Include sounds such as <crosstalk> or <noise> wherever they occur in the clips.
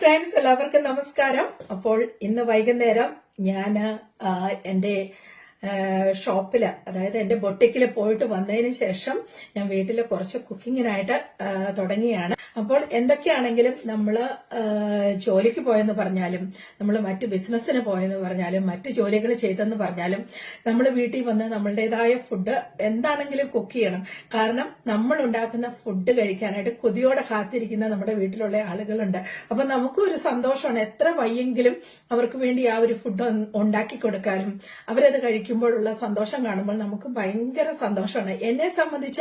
Friends എല്ലാവർക്കും നമസ്കാരം. അപ്പോൾ ഇന്ന് വൈകുന്നേരം ഞാൻ എന്റെ ഷോപ്പിൽ അതായത് എന്റെ ബൊട്ടിക്കിൽ പോയിട്ട് വന്നതിന് ശേഷം ഞാൻ വീട്ടിൽ കുറച്ച് കുക്കിങ്ങിനായിട്ട് തുടങ്ങിയാണ്. അപ്പോൾ എന്തൊക്കെയാണെങ്കിലും നമ്മൾ ജോലിക്ക് പോയെന്ന് പറഞ്ഞാലും നമ്മൾ മറ്റ് ബിസിനസ്സിന് പോയെന്ന് പറഞ്ഞാലും മറ്റ് ജോലികൾ ചെയ്തെന്ന് പറഞ്ഞാലും നമ്മൾ വീട്ടിൽ വന്ന് നമ്മളുടേതായ ഫുഡ് എന്താണെങ്കിലും കുക്ക് ചെയ്യണം. കാരണം നമ്മൾ ഉണ്ടാക്കുന്ന ഫുഡ് കഴിക്കാനായിട്ട് കൊതിയോടെ കാത്തിരിക്കുന്ന നമ്മുടെ വീട്ടിലുള്ള ആളുകളുണ്ട്. അപ്പൊ നമുക്കും ഒരു സന്തോഷമാണ് എത്ര വയ്യെങ്കിലും അവർക്ക് വേണ്ടി ആ ഒരു ഫുഡ് ഉണ്ടാക്കി കൊടുക്കാനും അവരത് കഴിക്കുമ്പോഴുള്ള സന്തോഷം കാണുമ്പോൾ നമുക്ക് ഭയങ്കര സന്തോഷമാണ്. എന്നെ സംബന്ധിച്ച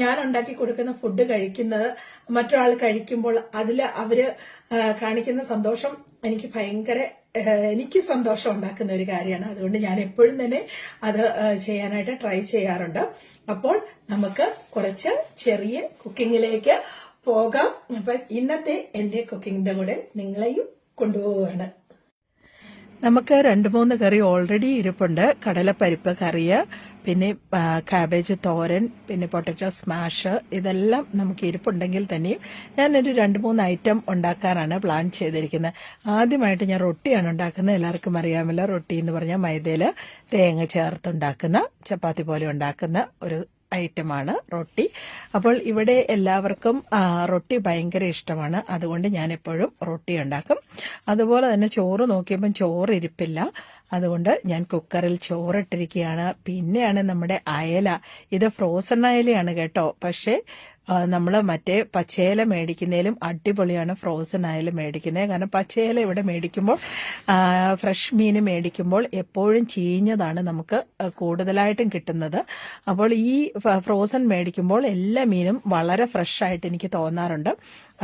ഞാൻ ഉണ്ടാക്കി കൊടുക്കുന്ന ഫുഡ് കഴിക്കുന്നത് മറ്റൊരാൾ കഴിക്കുമ്പോൾ അതിൽ അവർ കാണിക്കുന്ന സന്തോഷം എനിക്ക് ഭയങ്കര എനിക്ക് സന്തോഷം ഉണ്ടാക്കുന്ന ഒരു കാര്യമാണ്. അതുകൊണ്ട് ഞാൻ എപ്പോഴും തന്നെ അത് ചെയ്യാനായിട്ട് ട്രൈ ചെയ്യാറുണ്ട്. അപ്പോൾ നമുക്ക് കുറച്ച് ചെറിയ കുക്കിങ്ങിലേക്ക് പോകാം. അപ്പൊ ഇന്നത്തെ എന്റെ കുക്കിങ്ങിന്റെ കൂടെ നിങ്ങളെയും കൊണ്ടുപോവുകയാണ്. നമുക്ക് രണ്ട് മൂന്ന് കറി ഓൾറെഡി ഇരിപ്പുണ്ട്. കടലപ്പരിപ്പ് കറിയ് പിന്നെ കാബേജ് തോരൻ പിന്നെ പൊട്ടറ്റോ സ്മാഷ് ഇതെല്ലാം നമുക്ക് ഇരിപ്പുണ്ടെങ്കിൽ തന്നെയും ഞാനൊരു രണ്ട് മൂന്ന് ഐറ്റം ഉണ്ടാക്കാനാണ് പ്ലാൻ ചെയ്തിരിക്കുന്നത്. ആദ്യമായിട്ട് ഞാൻ റൊട്ടിയാണ് ഉണ്ടാക്കുന്നത്. എല്ലാവർക്കും അറിയാമല്ലോ റൊട്ടി എന്ന് പറഞ്ഞാൽ മൈദയിൽ തേങ്ങ ചേർത്തുണ്ടാക്കുന്ന ചപ്പാത്തി പോലെ ഉണ്ടാക്കുന്ന ഒരു ഐറ്റമാണ് റൊട്ടി. അപ്പോൾ ഇവിടെ എല്ലാവർക്കും റൊട്ടി ഭയങ്കര ഇഷ്ടമാണ്. അതുകൊണ്ട് ഞാൻ എപ്പോഴും റൊട്ടി ഉണ്ടാക്കും. അതുപോലെ തന്നെ ചോറ് നോക്കിയപ്പം ചോറ് ഇരിപ്പില്ല അതുകൊണ്ട് ഞാൻ കുക്കറിൽ ചോറിട്ടിരിക്കുകയാണ്. പിന്നെയാണ് നമ്മുടെ അയല. ഇത് ഫ്രോസൺ അയലയാണ് കേട്ടോ. പക്ഷേ നമ്മൾ മറ്റേ പച്ചയില മേടിക്കുന്നതിലും അടിപൊളിയാണ് ഫ്രോസൺ അയല മേടിക്കുന്നത്. കാരണം പച്ചയില ഇവിടെ മേടിക്കുമ്പോൾ ഫ്രഷ് മീൻ മേടിക്കുമ്പോൾ എപ്പോഴും ചീഞ്ഞതാണ് നമുക്ക് കൂടുതലായിട്ടും കിട്ടുന്നത്. അപ്പോൾ ഈ ഫ്രോസൺ മേടിക്കുമ്പോൾ എല്ലാ മീനും വളരെ ഫ്രഷ് ആയിട്ട് എനിക്ക് തോന്നാറുണ്ട്.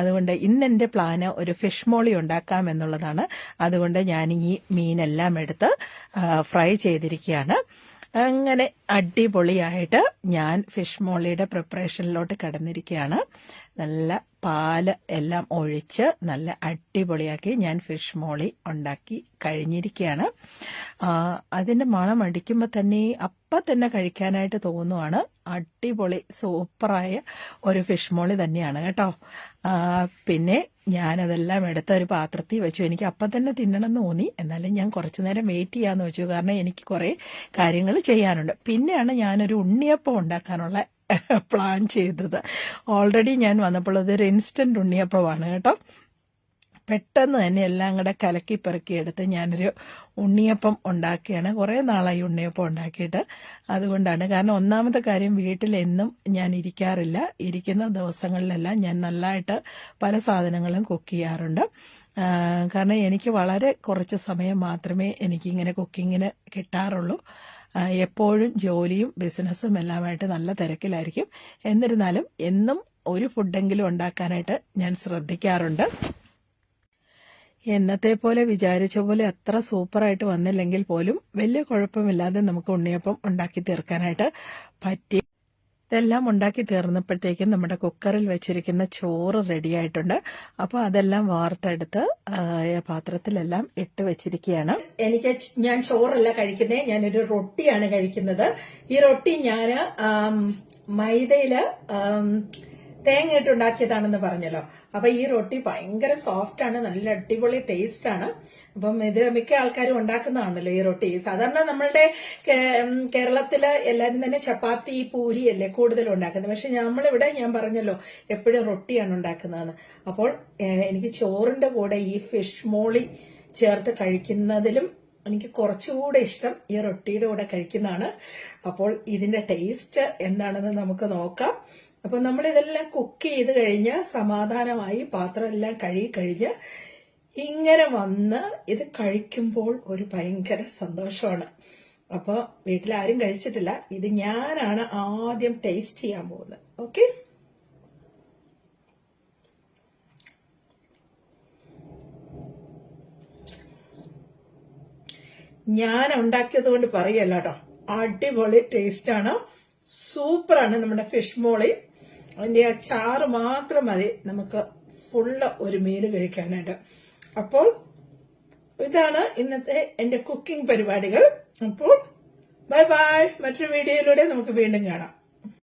അതുകൊണ്ട് ഇന്ന് എന്റെ പ്ലാന് ഒരു ഫിഷ് മോളി ഉണ്ടാക്കാം എന്നുള്ളതാണ്. അതുകൊണ്ട് ഞാൻ ഈ മീനെല്ലാം എടുത്ത് ഫ്രൈ ചെയ്തിരിക്കുകയാണ്. അങ്ങനെ അടിപൊളിയായിട്ട് ഞാൻ ഫിഷ് മോളിയുടെ പ്രിപ്പറേഷനിലോട്ട് കടന്നിരിക്കുകയാണ്. നല്ല പാൽ എല്ലാം ഒഴിച്ച് നല്ല അടിപൊളിയാക്കി ഞാൻ ഫിഷ് മോളി ഉണ്ടാക്കി കഴിഞ്ഞിരിക്കുകയാണ്. അതിന്റെ മണം അടിക്കുമ്പോൾ തന്നെ അപ്പം തന്നെ കഴിക്കാനായിട്ട് തോന്നുവാണ്. അടിപൊളി സൂപ്പറായ ഒരു ഫിഷ് മോളി തന്നെയാണ് കേട്ടോ. പിന്നെ ഞാനതെല്ലാം എടുത്ത ഒരു പാത്രത്തിൽ വെച്ചു. എനിക്ക് അപ്പം തന്നെ തിന്നണം തോന്നി. എന്നാലും ഞാൻ കുറച്ചു നേരം വെയിറ്റ് ചെയ്യാന്ന് വെച്ചു. കാരണം എനിക്ക് കുറേ കാര്യങ്ങൾ ചെയ്യാനുണ്ട്. പിന്നെയാണ് ഞാനൊരു ഉണ്ണിയപ്പം ഉണ്ടാക്കാനുള്ള <laughs> പ്ലാൻ ചെയ്തത്. ഓൾറെഡി ഞാൻ വന്നപ്പോൾ അതൊരു ഇൻസ്റ്റന്റ് ഉണ്ണിയപ്പമാണ് കേട്ടോ. പെട്ടെന്ന് തന്നെ എല്ലാം കൂടെ കലക്കി പെറുക്കി എടുത്ത് ഞാനൊരു ഉണ്ണിയപ്പം ഉണ്ടാക്കിയാണ്. കുറേ നാളായി ഉണ്ണിയപ്പം ഉണ്ടാക്കിയിട്ട്. അതുകൊണ്ടാണ്. കാരണം ഒന്നാമത്തെ കാര്യം വീട്ടിലെന്നും ഞാൻ ഇരിക്കാറില്ല. ഇരിക്കുന്ന ദിവസങ്ങളിലെല്ലാം ഞാൻ നല്ലതായിട്ട് പല സാധനങ്ങളും കുക്ക് ചെയ്യാറുണ്ട്. കാരണം എനിക്ക് വളരെ കുറച്ച് സമയം മാത്രമേ എനിക്കിങ്ങനെ കുക്കിങ്ങിന് കിട്ടാറുള്ളൂ. എപ്പോഴും ജോലിയും ബിസിനസ്സും എല്ലാമായിട്ട് നല്ല തിരക്കിലായിരിക്കും. എന്നിരുന്നാലും എന്നും ഒരു ഫുഡെങ്കിലും ഉണ്ടാക്കാനായിട്ട് ഞാൻ ശ്രദ്ധിക്കാറുണ്ട്. എന്നത്തെ പോലെ വിചാരിച്ച പോലെ അത്ര സൂപ്പറായിട്ട് വന്നില്ലെങ്കിൽ പോലും വലിയ കുഴപ്പമില്ലാതെ നമുക്ക് ഉണ്ണിയപ്പം ഉണ്ടാക്കി തീർക്കാനായിട്ട് പറ്റി. ഇതെല്ലാം ഉണ്ടാക്കി തീർന്നപ്പോഴത്തേക്കും നമ്മുടെ കുക്കറിൽ വെച്ചിരിക്കുന്ന ചോറ് റെഡിയായിട്ടുണ്ട് അപ്പോൾ അതെല്ലാം വാർത്തെടുത്ത് പാത്രത്തിലെല്ലാം ഇട്ട് വെച്ചിരിക്കുകയാണ്. എനിക്ക് ഞാൻ ചോറല്ല കഴിക്കുന്നത് ഞാനൊരു റൊട്ടിയാണ് കഴിക്കുന്നത്. ഈ റൊട്ടി ഞാൻ മൈദയിൽ തേങ്ങ ഇട്ടുണ്ടാക്കിയതാണെന്ന് പറഞ്ഞല്ലോ. അപ്പൊ ഈ റൊട്ടി ഭയങ്കര സോഫ്റ്റ് ആണ് നല്ല അടിപൊളി ടേസ്റ്റ് ആണ്. അപ്പം ഇത് മിക്ക ആൾക്കാരും ഉണ്ടാക്കുന്നതാണല്ലോ ഈ റൊട്ടി. സാധാരണ നമ്മളുടെ കേരളത്തിൽ എല്ലാരും തന്നെ ചപ്പാത്തി പൂരി അല്ലേ കൂടുതലും ഉണ്ടാക്കുന്നത്. പക്ഷെ നമ്മളിവിടെ ഞാൻ പറഞ്ഞല്ലോ എപ്പോഴും റൊട്ടിയാണ് ഉണ്ടാക്കുന്നതെന്ന്. അപ്പോൾ എനിക്ക് ചോറിന്റെ കൂടെ ഈ ഫിഷ് മോളി ചേർത്ത് കഴിക്കുന്നതിലും എനിക്ക് കുറച്ചുകൂടെ ഇഷ്ടം ഈ റൊട്ടിയുടെ കൂടെ കഴിക്കുന്നതാണ്. അപ്പോൾ ഇതിന്റെ ടേസ്റ്റ് എന്താണെന്ന് നമുക്ക് നോക്കാം. അപ്പൊ നമ്മൾ ഇതെല്ലാം കുക്ക് ചെയ്ത് കഴിഞ്ഞ് സമാധാനമായി പാത്രം എല്ലാം കഴുകി കഴിഞ്ഞ് ഇങ്ങനെ വന്ന് ഇത് കഴിക്കുമ്പോൾ ഒരു ഭയങ്കര സന്തോഷമാണ്. അപ്പോൾ വീട്ടിൽ ആരും കഴിച്ചിട്ടില്ല. ഇത് ഞാനാണ് ആദ്യം ടേസ്റ്റ് ചെയ്യാൻ പോകുന്നത്. ഓക്കെ? ഞാൻ ഉണ്ടാക്കിയത് കൊണ്ട് പറയല്ല കേട്ടോ. അടിപൊളി ടേസ്റ്റ് ആണ്. സൂപ്പറാണ് നമ്മുടെ ഫിഷ് മോളി. അതിന്റെ ആ ചാറ് മാത്രം മതി നമുക്ക് ഫുള്ള് ഒരു മീൽ കഴിക്കാനായിട്ട്. അപ്പോൾ ഇതാണ് ഇന്നത്തെ എന്റെ കുക്കിംഗ് പരിപാടികൾ. അപ്പോൾ ബൈ ബൈ മറ്റൊരു വീഡിയോയിലൂടെ നമുക്ക് വീണ്ടും കാണാം.